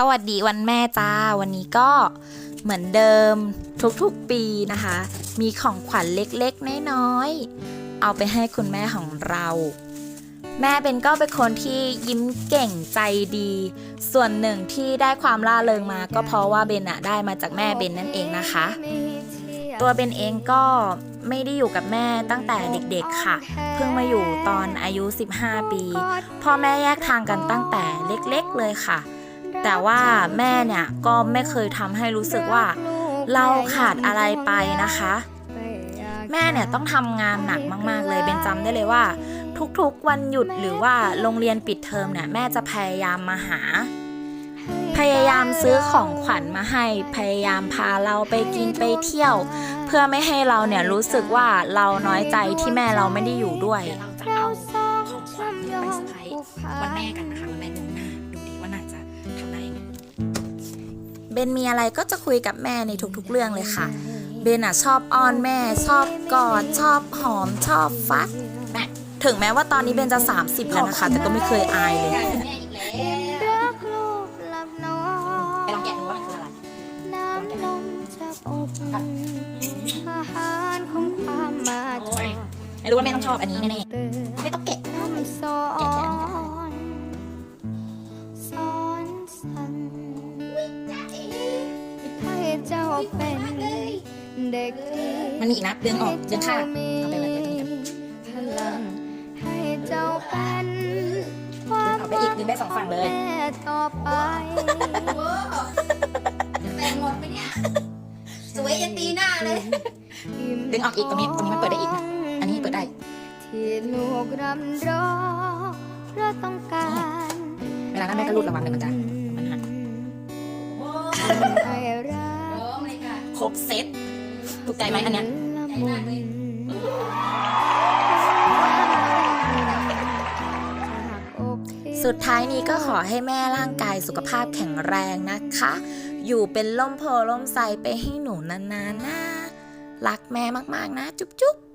สวัสดีวันแม่จ้า วันนี้ก็เหมือนเดิมทุกๆปีนะคะ มีของขวัญเล็กๆน้อยๆเอาไปให้คุณแม่ของเรา แม่เบนก็เป็นคนที่ยิ้มเก่งใจดี ส่วนหนึ่งที่ได้ความล่าเริงมา ก็เพราะว่าเบนอะได้มาจากแม่เบนนั่นเองนะคะ ตัวเบนเองก็ไม่ได้อยู่กับแม่ตั้งแต่เด็กๆค่ะ เพิ่งมาอยู่ตอนอายุ 15 ปี พ่อแม่แยกทางกันตั้งแต่เล็กๆเลยค่ะ แต่ว่าแม่เนี่ยก็ไม่เคยทำให้รู้สึกว่า เราขาดอะไรไปนะคะ แม่เนี่ยต้องทำงานหนักมาก ๆ เลยเบนจำได้เลยว่า ทุกๆวันหยุดหรือว่าโรงเรียนปิดเทอมเนี่ยแม่จะพยายามมาหา พยายามซื้อของขวัญมาให้ พยายามพาเราไปกินไปเที่ยว เพื่อไม่ให้เราเนี่ยรู้สึกว่าเราน้อยใจที่แม่เราไม่ได้อยู่ด้วยเราจะเอาของขวัญไปเซอร์ไพรส์วันแม่กันนะคะวันแม่เดือนหน้าดูดีว่าน่า เบนมีอะไรก็จะคุยกับแม่ในทุกๆเรื่องเลยค่ะ เบนอะชอบอ้อนแม่ ชอบกอด ชอบหอม ชอบฟัดแม่ถึงแม้ว่าตอนนี้เบนจะ 30 แล้วนะคะ แต่ก็ไม่เคยอายเลยแม่อีกแล้วรักลูกหลับนอนไปลองแกะดูว่ามันคืออะไรน้ำนมจะอบอาหารของความมาจโอ้ยไม่รู้ว่าแม่ต้องชอบอันนี้แน่เตือนๆไม่ต้องแกะ เจ้าเป็นเด็กดีมันมีอีกนะดึงออกดึงข้างเอาไปไว้ตรงนี้กันพลังให้เจ้าเป็นความเอาไปอีกดึงได้สองฝั่งเลยแม่ต่อไปแต่งหมดไปเนี่ยสวยยันตีหน้าเลยดึงออกอีกตรงนี้ตรงนี้มันเปิดได้อีกนะอันนี้เปิดได้ที่ลูกรำร้องเพราะต้องการเวลานั้นแม่ก็รูดระวังเลยมันจะมันหัก ค่ะครบเซ็ตถูกใจไหมอันเนี้ยละมุนจากอกที่สุดท้ายนี้ก็ขอให้แม่ร่างกายสุขภาพแข็งแรงนะคะ อยู่เป็นล่มโพล่มใสไปให้หนูนานๆนะ รักแม่มากๆนะ จุ๊บๆ